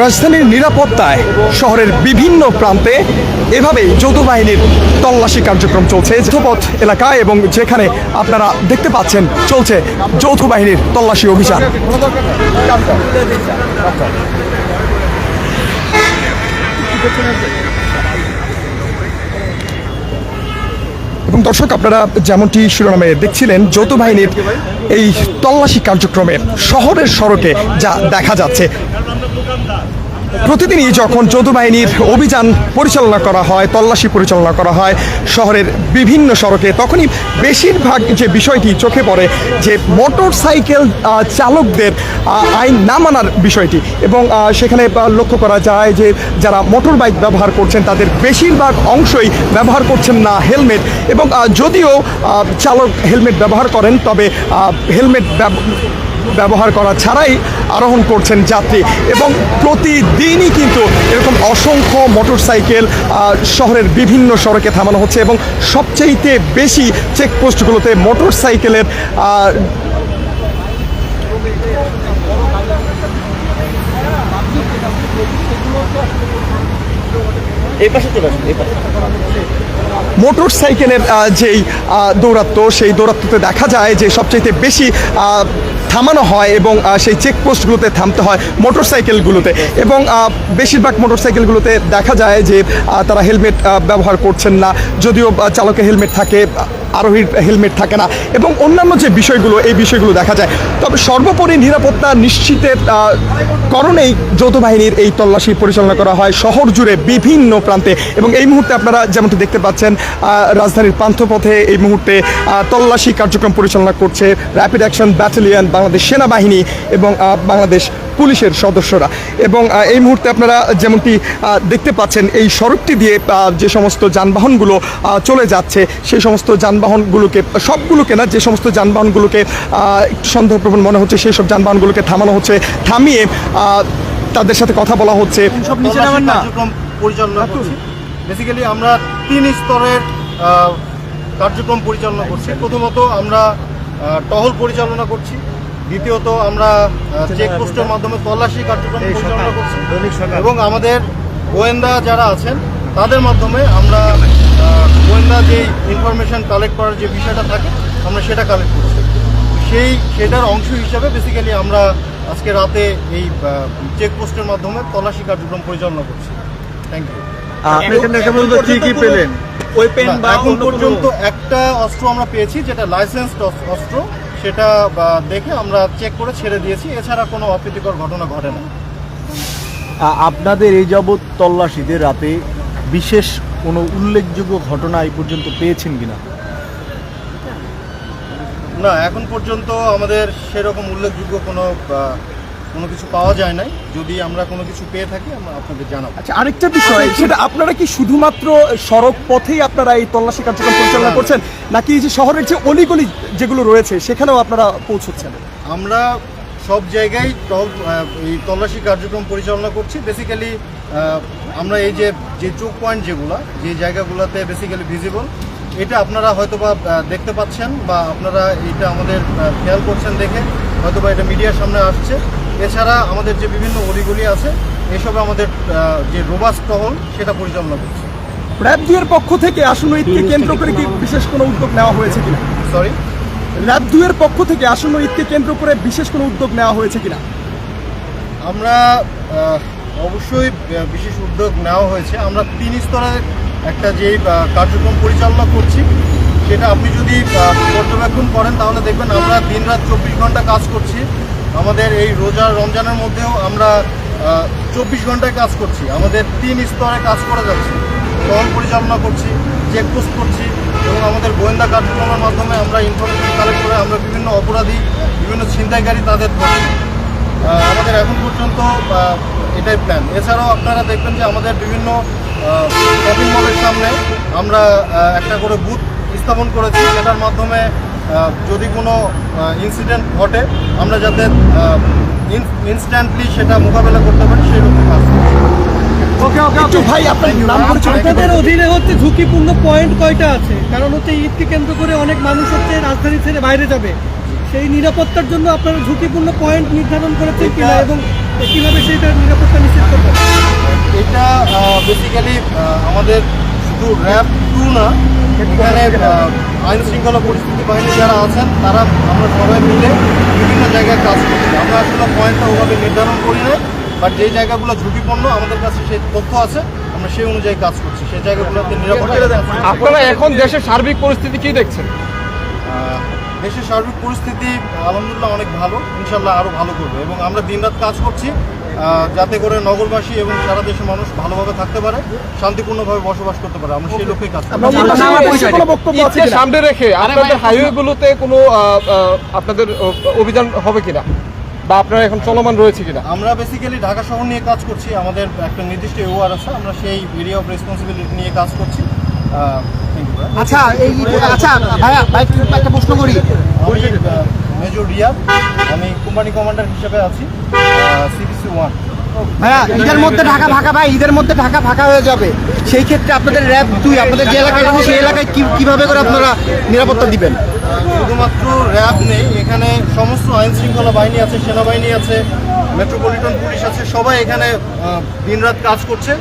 রাজধানীর নিরাপত্তায় শহরের বিভিন্ন প্রান্তে এভাবেই যৌথ বাহিনীর তল্লাশি কার্যক্রম চলছে। যৌথপথ এলাকায় এবং যেখানে আপনারা দেখতে পাচ্ছেন চলছে যৌথ বাহিনীর তল্লাশি অভিযান। দর্শক, আপনারা যেমনটি শিরোনামে দেখছিলেন, যৌথ বাহিনীর এই তল্লাশি কার্যক্রমে শহরের সড়কে যা দেখা যাচ্ছে। প্রতিদিনই যখন যৌথ বাহিনীর অভিযান পরিচালনা করা হয়, তল্লাশি পরিচালনা করা হয় শহরের বিভিন্ন সড়কে, তখনই বেশিরভাগ যে বিষয়টি চোখে পড়ে যে মোটর সাইকেল চালকদের আইন না মানার বিষয়টি এবং সেখানে লক্ষ্য করা যায় যে যারা মোটর বাইক ব্যবহার করছেন, তাদের বেশিরভাগ অংশই ব্যবহার করছেন না হেলমেট এবং যদিও চালক হেলমেট ব্যবহার করেন, তবে হেলমেট ব্যবহার করা ছাড়াই আরোহণ করছেন যাত্রী। এবং প্রতিদিনই কিন্তু এরকম অসংখ্য মোটরসাইকেল শহরের বিভিন্ন সড়কে থামানো হচ্ছে এবং সবচেয়েতে বেশি চেকপোস্টগুলোতে মোটরসাইকেলের এই পাশে চলে আসুন এই পাশে। মোটর সাইকেলের যেই দৌরাত্ম্য সেই দৌরাত্ম্যতে দেখা যায় যে সবচাইতে বেশি থামানো হয় এবং সেই চেকপোস্টগুলোতে থামতে হয় মোটরসাইকেলগুলোতে। এবং বেশিরভাগ মোটরসাইকেলগুলোতে দেখা যায় যে তারা হেলমেট ব্যবহার করছেন না। যদিও চালকে হেলমেট থাকে আরোহীর হেলমেট থাকে না। এবং অন্যান্য যে বিষয়গুলো, এই বিষয়গুলো দেখা যায়। তবে সর্বোপরি নিরাপত্তা নিশ্চিতের করণেই যৌথ বাহিনীর এই তল্লাশি পরিচালনা করা হয় শহর জুড়ে বিভিন্ন প্রান্তে। এবং এই মুহূর্তে আপনারা যেমনটি দেখতে পাচ্ছেন রাজধানীর পান্থপথে এই মুহূর্তে তল্লাশি কার্যক্রম পরিচালনা করছে র্যাপিড অ্যাকশন ব্যাটালিয়ন বাংলাদেশ সেনাবাহিনী এবং বাংলাদেশ পুলিশের সদস্যরা। এবং এই মুহূর্তে আপনারা যেমনটি দেখতে পাচ্ছেন এই সড়কটি দিয়ে যে সমস্ত যানবাহনগুলো চলে যাচ্ছে সেই সমস্ত যানবাহনগুলোকে সবগুলোকে না যে সমস্ত যানবাহনগুলোকে একটু সন্দেহপ্রবণ মনে হচ্ছে সেই সব যানবাহনগুলোকে থামানো হচ্ছে থামিয়ে তাদের সাথে কথা বলা হচ্ছে। সব নিচে নামেন না। পরিচালনা করছি। বেসিক্যালি আমরা তিন স্তরের কার্যক্রম পরিচালনা করছি। প্রথমত আমরা টহল পরিচালনা করছি। দ্বিতীয়ত আমরা চেকপোস্টের মাধ্যমে তল্লাশি কার্যক্রম পরিচালনা করছি। এবং আমাদের গোয়েন্দা যারা আছেন তাদের মাধ্যমে আমরা গোয়েন্দা যে ইনফরমেশন কালেক্ট করার যে বিষয়টা থাকে আমরা সেটা কালেক্ট করছি। সেই সেটার অংশ হিসাবে বেসিক্যালি আমরা আজকে রাতে এই চেকপোস্টের মাধ্যমে তল্লাশি কার্যক্রম পরিচালনা করছি। থ্যাংক ইউ কি কি পেলেন? না, এখন পর্যন্ত একটা অস্ত্র আমরা পেয়েছি যেটা লাইসেন্সড অস্ত্র। সেটা দেখে আমরা চেক করে ছেড়ে দিয়েছি। এছাড়া কোনো অপ্রীতিকর ঘটনা ঘটে না। আপনাদের এই যাবৎ তল্লাশিদের রাতে বিশেষ কোনো উল্লেখযোগ্য ঘটনা এই পর্যন্ত পেয়েছেন কিনা? না এখন পর্যন্ত আমাদের সেরকম উল্লেখযোগ্য কোনো কোনো কিছু পাওয়া যায় নাই। যদি আমরা কোনো কিছু পেয়ে থাকি আমরা আপনাদের জানাব। আচ্ছা আরেকটা বিষয় সেটা আপনারা কি শুধুমাত্র সড়ক পথেই আপনারা এই তল্লাশি কার্যক্রম পরিচালনা করছেন নাকি এই যে শহরের যে অলিগলি যেগুলো রয়েছে সেখানেও আপনারা পৌঁছচ্ছেন? আমরা সব জায়গায় এই তল্লাশি কার্যক্রম পরিচালনা করছি। বেসিক্যালি আমরা এই যে যে চোখ পয়েন্ট যেগুলো যে জায়গাগুলোতে বেসিক্যালি ভিজিবল এটা আপনারা হয়তো বা দেখতে পাচ্ছেন বা আপনারা এটা আমাদের খেয়াল করছেন দেখে হয়তো বা এটা মিডিয়ার সামনে আসছে। এছাড়া আমাদের যে বিভিন্ন অলিগুলি আছে এসবে আমাদের যে রোবাস টহল সেটা পরিচালনা করছে। র্যাব দুয়ের পক্ষ থেকে আসন্ন ঈদকে কেন্দ্র করে কি বিশেষ কোনো উদ্যোগ নেওয়া হয়েছে কিনা? সরি র্যাব দুয়ের পক্ষ থেকে আসন্ন ঈদকে কেন্দ্র করে বিশেষ কোনো উদ্যোগ নেওয়া হয়েছে কিনা? আমরা অবশ্যই বিশেষ উদ্যোগ নেওয়া হয়েছে। আমরা তিন স্তরের একটা যে কার্যক্রম পরিচালনা করছি সেটা আপনি যদি পর্যবেক্ষণ করেন তাহলে দেখবেন আমরা দিনরাত চব্বিশ ঘণ্টা কাজ করছি। আমাদের এই রোজা রমজানের মধ্যেও আমরা চব্বিশ ঘন্টায় কাজ করছি। আমাদের তিন স্তরে কাজ করা যাচ্ছে। টহল পরিচালনা করছি, চেকপোস্ট করছি এবং আমাদের গোয়েন্দা কার্যক্রমের মাধ্যমে আমরা ইনফরমেশন কালেক্ট করে আমরা বিভিন্ন অপরাধী, বিভিন্ন ছিনতাইকারী তাদের ধরছি আমাদের এখন পর্যন্ত এটাই প্ল্যান এছাড়াও আপনারা দেখবেন যে আমাদের বিভিন্ন শপিং মলের সামনে আমরা একটা করে বুথ স্থাপন করেছি, যেটার মাধ্যমে যদি কোনো ইনসিডেন্ট ঘটে আমরা যাতে ইনস্ট্যান্টলি সেটা মোকাবেলা করতে পারি সেরকম কাজ ওকে ওকে একটু ভাই আপনার নাম আপনাদের অধীনে হচ্ছে ঝুঁকিপূর্ণ পয়েন্ট কয়টা আছে? কারণ হচ্ছে ঈদকে কেন্দ্র করে অনেক মানুষ হচ্ছে রাজধানী ছেড়ে বাইরে যাবে। সেই নিরাপত্তার জন্য আপনারা ঝুঁকিপূর্ণ পয়েন্ট নির্ধারণ করেছেন কিনা এবং কীভাবে সেইটা নিরাপত্তা নিশ্চিত করবেন? এটা বেসিক্যালি আমাদের শুধু র্যাব টু না এখানে আইন শৃঙ্খলা পরিস্থিতি বাহিনী যারা আছেন তারা আমরা সবাই মিলে বিভিন্ন জায়গায় কাজ করছি। আমরা আসলে পয়েন্টটা ওভাবে নির্ধারণ করি না বাট যে জায়গাগুলো ঝুঁকিপূর্ণ আমাদের কাছে সেই তথ্য আছে আমরা সেই অনুযায়ী কাজ করছি। সেই জায়গাগুলোতে নিরাপত্তা আপনারা এখন দেশের সার্বিক পরিস্থিতি কি দেখছেন? দেশের সার্বিক পরিস্থিতি আলহামদুলিল্লাহ অনেক ভালো ইনশাল্লাহ আরও ভালো করবে। এবং আমরা দিনরাত কাজ করছি যাতে করে নগরবাসী এবং সারা দেশের মানুষ ভালোভাবে থাকতে পারে শান্তিপূর্ণভাবে বসবাস করতে পারে। আমরা সেই লক্ষ্যেই কাজ করছি? সামনে রেখে আপনাদের হাইওয়েগুলোতে কোনো আপনাদের অভিযান হবে কিনা? বা আপনারা এখন চলমান রয়েছে কিনা? আমরা বেসিক্যালি ঢাকা শহর নিয়ে কাজ করছি। আমাদের একটা নির্দিষ্ট ওয়ার আছে। আমরা সেই এরিয়া অফ রেসপন্সিবিলিটি নিয়ে কাজ করছি। you, ভাই। আচ্ছা এই আচ্ছা ভাইয়া ভাই একটা প্রশ্ন করি। মেজর রিয়াদ আমি কোম্পানি কমান্ডার হিসেবে আছি সিবিসি ওয়ান ভাইয়া ঈদের মধ্যে ঢাকা ফাঁকা ভাই ঈদের মধ্যে ঢাকা ফাঁকা হয়ে যাবে। সেই ক্ষেত্রে আপনাদের র্যাব দুই আপনাদের যে এলাকায় আছে সেই এলাকায় কীভাবে করে আপনারা নিরাপত্তা দিবেন? শুধুমাত্র র্যাব নেই এখানে সমস্ত আইন শৃঙ্খলা বাহিনী আছে সেনাবাহিনী আছে মেট্রোপলিটন পুলিশ আছে সবাই এখানে দিনরাত কাজ করছে।